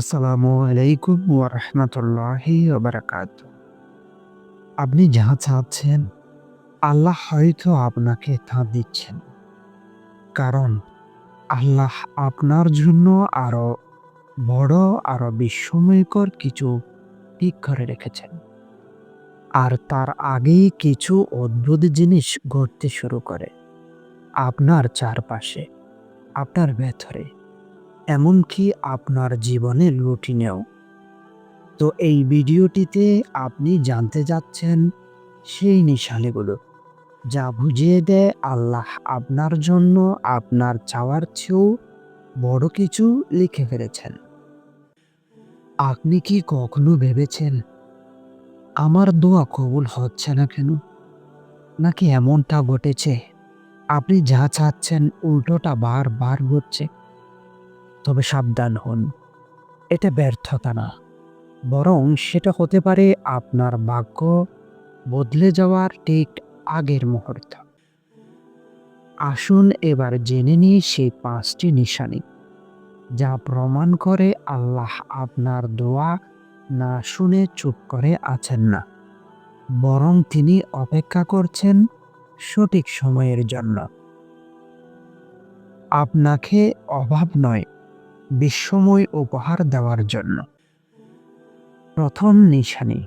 আসসালামু আলাইকুম ওয়া রাহমাতুল্লাহি ওয়া বারাকাতুহু। আপনি যা চাচ্ছেন, আল্লাহ হয়তো আপনাকে তা দিচ্ছেন। কারণ আল্লাহ আপনার জন্য আরও বড়, আরও বিস্ময়কর কিছু ঠিক করে রেখেছেন। আর তার আগেই কিছু অদ্ভুত জিনিস ঘটতে শুরু করে। আপনার চারপাশে, আপনার ভেতরে, এমনকি আপনার জীবনের রুটিনেও। তো এই ভিডিওটিতে আপনি জানতে যাচ্ছেন সেই নিশানিগুলো, যা বুঝিয়ে দেয় আল্লাহ আপনার জন্য আপনার চাওয়ার চেয়েও বড় কিছু লিখে ফেলেছেন। আপনি কি কখনো ভেবেছেন, আমার দোয়া কবুল হচ্ছে না কেন? নাকি এমনটা ঘটেছে, আপনি যা চাচ্ছেন উল্টোটা বারবার ঘটছে? তবে সাবধান হন, এটা ব্যর্থতা না, বরং সেটা হতে পারে আপনার ভাগ্য বদলে যাওয়ার ঠিক আগের মুহূর্ত। আসুন এবার জেনে নিই সেই পাঁচটি নিশানি, যা প্রমাণ করে আল্লাহ আপনার দোয়া না শুনে চুপ করে আছেন না, বরং তিনি অপেক্ষা করছেন সঠিক সময়ের জন্য। আপনাকে অভাব নয়, বিস্ময় উপহার দেওয়ার জন্য। প্রথম নিশানি,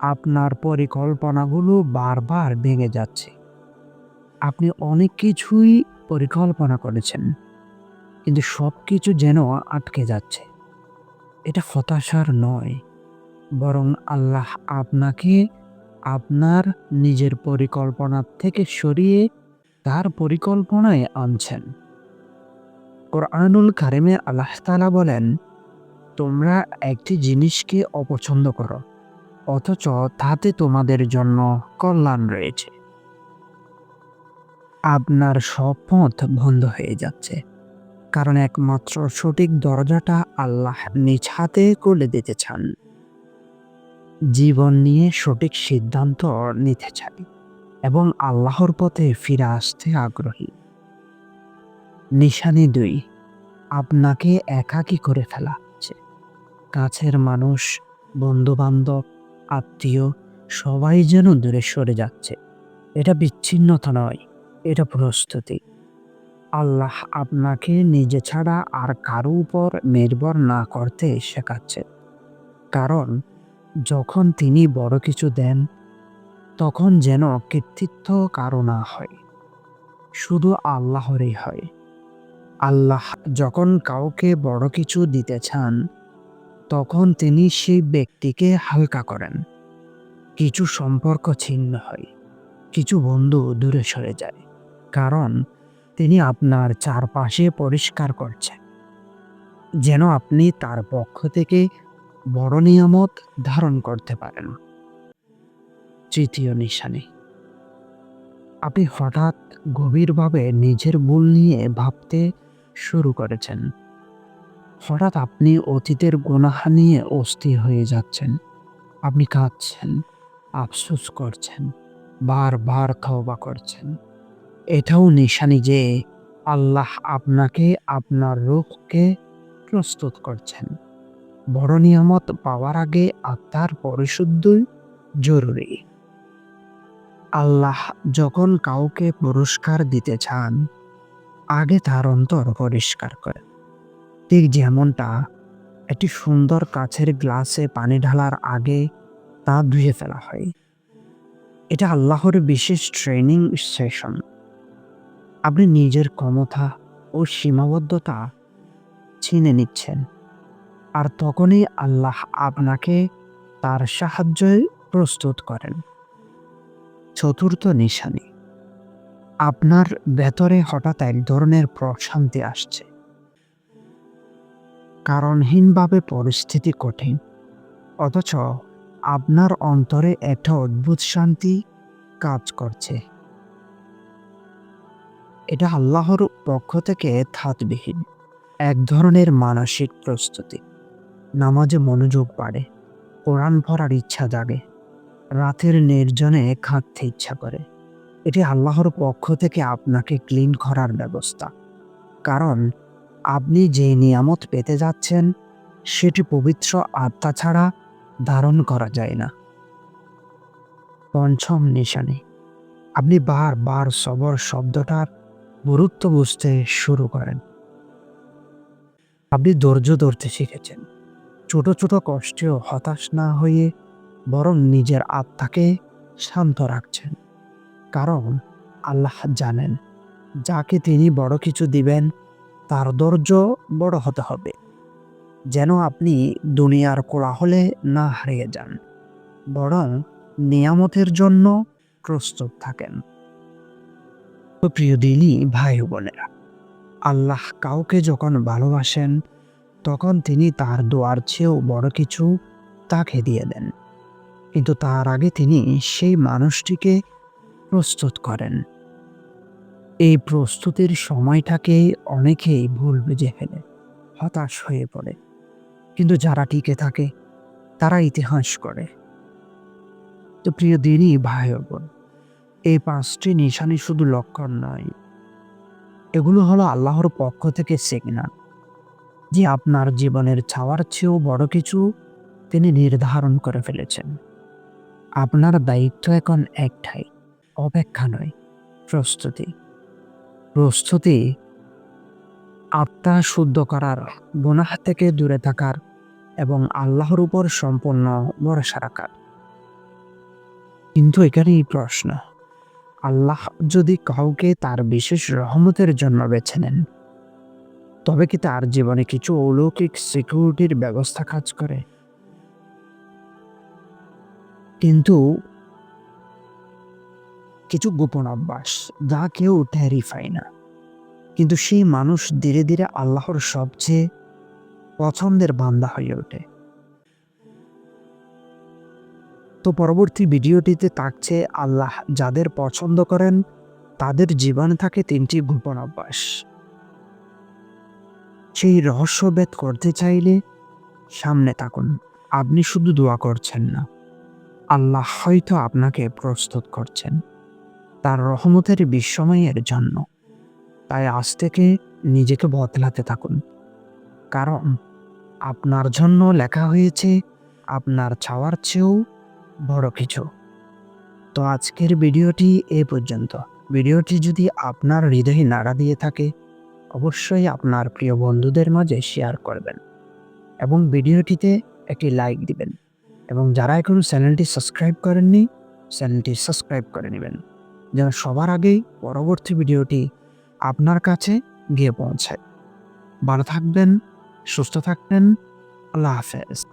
আপনার পরিকল্পনাগুলো বারবার ভেঙে যাচ্ছে। আপনি অনেক কিছুই পরিকল্পনা করেছেন, কিন্তু সব কিছু যেন আটকে যাচ্ছে। এটা হতাশার নয়, বরং আল্লাহ আপনাকে আপনার নিজের পরিকল্পনা থেকে সরিয়ে তার পরিকল্পনায় আনছেন। কোরআনুল কারিমে আল্লাহ তাআলা বলেন, তোমরা একটি জিনিসকে অপছন্দ করো, অথচ তাতে তোমাদের জন্য কল্যাণ রয়েছে। আপনার সব পথ বন্ধ হয়ে যাচ্ছে, কারণ একমাত্র সঠিক দরজাটা আল্লাহ নিজ হাতে খুলে দিতে চান। জীবন নিয়ে সঠিক সিদ্ধান্ত নিতে চাই এবং আল্লাহর পথে ফিরে আসতে আগ্রহী। নিশানি দুই, আপনাকে একাকী করে ফেলা হচ্ছে। কাছের মানুষ, বন্ধু-বান্ধব, আত্মীয় সবাই যেন দূরে সরে যাচ্ছে। এটা বিচ্ছিন্নতা নয়, এটা প্রস্তুতি। আল্লাহ আপনাকে নিজে ছাড়া আর কারও উপর নির্ভর না করতে শেখাচ্ছেন। কারণ যখন তিনি বড় কিছু দেন, তখন যেন কৃতিত্ব কারও না হয়, শুধু আল্লাহরই হয়। আল্লাহ যখন কাউকে বড় কিছু দিতে চান, তখন তিনি সেই ব্যক্তিকে হালকা করেন। কিছু সম্পর্ক ছিন্ন হয়, কিছু বন্ধু দূরে সরে যায়, কারণ তিনি আপনার চারপাশে পরিষ্কার করছেন, যেন আপনি তার পক্ষ থেকে বড় নিয়ামত ধারণ করতে পারেন। তৃতীয় নিশানি, আপনি হঠাৎ গভীরভাবে নিজের ভুল নিয়ে ভাবতে শুরু করেছেন। হঠাৎ আপনি অতীতের গুনাহ নিয়ে অস্থির হয়ে যাচ্ছেন। আপনি কাঁদছেন, আফসোস করছেন, বারবার তওবা করছেন। এটাও নিশানি যে আল্লাহ আপনাকে আপনার রূহকে প্রস্তুত করছেন। বড় নিয়ামত পাওয়ার আগে আত্মার পরিশুদ্ধই জরুরি। আল্লাহ যখন কাউকে পুরস্কার দিতে চান, আগে তার অন্তর পরিষ্কার করে ঠিক যেমনটা একটি সুন্দর কাছের গ্লাসে পানি ঢালার আগে তা ধুয়ে ফেলা হয়। এটা আল্লাহর বিশেষ ট্রেনিং সেশন। আপনি নিজের ক্ষমতা ও সীমাবদ্ধতা চিনে নিচ্ছেন, আর তখনই আল্লাহ আপনাকে তার সাহায্যে প্রস্তুত করেন। চতুর্থ নিশানি, আপনার ভেতরে হঠাৎ এক ধরনের প্রশান্তি আসছে। কারণহীনভাবে পরিস্থিতি কঠিন, অথচ আপনার অন্তরে একটা অদ্ভুত শান্তি কাজ করছে। এটা আল্লাহর পক্ষ থেকে থাতবিহীন এক ধরনের মানসিক প্রস্তুতি। নামাজে মনোযোগ বাড়ে, কোরআন পড়ার ইচ্ছা জাগে, রাতের নির্জনে কাঁদতে ইচ্ছা করে। এটি আল্লাহর পক্ষ থেকে আপনাকে ক্লিন করার ব্যবস্থা। কারণ আপনি যে নিয়ামত পেতে যাচ্ছেন, সেটি পবিত্র আত্মা ছাড়া ধারণ করা যায় না। পঞ্চম নিশানি। আপনি বারবার সবর শব্দটার গুরুত্ব বুঝতে শুরু করেন। আপনি ধৈর্য ধরতে শিখেছেন। ছোট ছোট কষ্টেও হতাশ না হয়ে বরং নিজের আত্মাকে শান্ত রাখছেন। কারণ আল্লাহ জানেন, যাকে তিনি বড় কিছু দিবেন, তার ধৈর্য বড় হতে হবে। যেন আপনি দুনিয়ার কোলাহলে না হারিয়ে যান, বরং নিয়ামতের জন্য প্রস্তুত থাকেন। প্রিয় দিনই ভাই বোনেরা, আল্লাহ কাউকে যখন ভালোবাসেন, তখন তিনি তার দোয়ার চেয়েও বড় কিছু তাকে দিয়ে দেন। কিন্তু তার আগে তিনি সেই মানুষটিকে প্রস্তুত করেন। এই প্রস্তুতির সময়টাকে অনেকেই ভুল বুঝে ফেলে, হতাশ হয়ে পড়ে। কিন্তু যারা টিকে থাকে, তারা ইতিহাস করে। তো প্রিয় দিনই ভাই বোন, এই পাঁচটি নিশানি শুধু লক্ষণ নয়। এগুলো হলো আল্লাহর পক্ষ থেকে সিগনাল যে আপনার জীবনের ছাওয়ার চেয়েও বড় কিছু তিনি নির্ধারণ করে ফেলেছেন। আপনার দায়িত্ব এখন একটাই অপেক্ষা নয়, প্রস্তুতি। প্রস্তুতি আত্মা শুদ্ধ করার, গুনাহ থেকে দূরে থাকার এবং আল্লাহর উপর সম্পূর্ণ ভরসা রাখার। কিন্তু এখানেই প্রশ্ন, আল্লাহ যদি কাউকে তার বিশেষ রহমতের জন্য বেছে নেন, তবে কি তার জীবনে কিছু অলৌকিক সিকিউরিটির ব্যবস্থা কাজ করে? কিন্তু কিছু গোপন অভ্যাস, যা কেউ পায় না। কিন্তু সেই মানুষ ধীরে ধীরে আল্লাহর সবচেয়ে পছন্দের বান্দা হয়ে ওঠে। তো পরবর্তী ভিডিওটিতে থাকছে আল্লাহ যাদের পছন্দ করেন, তাদের জীবনে থাকে তিনটি গোপন অভ্যাস। সেই রহস্যভেদ করতে চাইলে সামনে থাকুন, আপনি শুধু দোয়া করছেন না। আল্লাহ হয়তো আপনাকে প্রস্তুত করছেন। তার রহমতের বিস্ময়ের জন্য। তাই আজ থেকে নিজেকে বদলাতে থাকুন। কারণ আপনার জন্য লেখা হয়েছে, আপনার চাওয়ার চেয়েও বড় কিছু। তো আজকের ভিডিওটি এ পর্যন্ত। ভিডিওটি যদি আপনার হৃদয়ে নাড়া দিয়ে থাকে, অবশ্যই আপনার প্রিয় বন্ধুদের মাঝে শেয়ার করবেন এবং ভিডিওটিতে একটি লাইক দিবেন এবং যারা এখনও চ্যানেলটি সাবস্ক্রাইব করেননি, চ্যানেলটি সাবস্ক্রাইব করে নেবেন। যেন সবার আগেই পরবর্তী ভিডিওটি আপনার কাছে গিয়ে পৌঁছায়। ভালো থাকবেন, সুস্থ থাকবেন, আল্লাহ হাফেজ।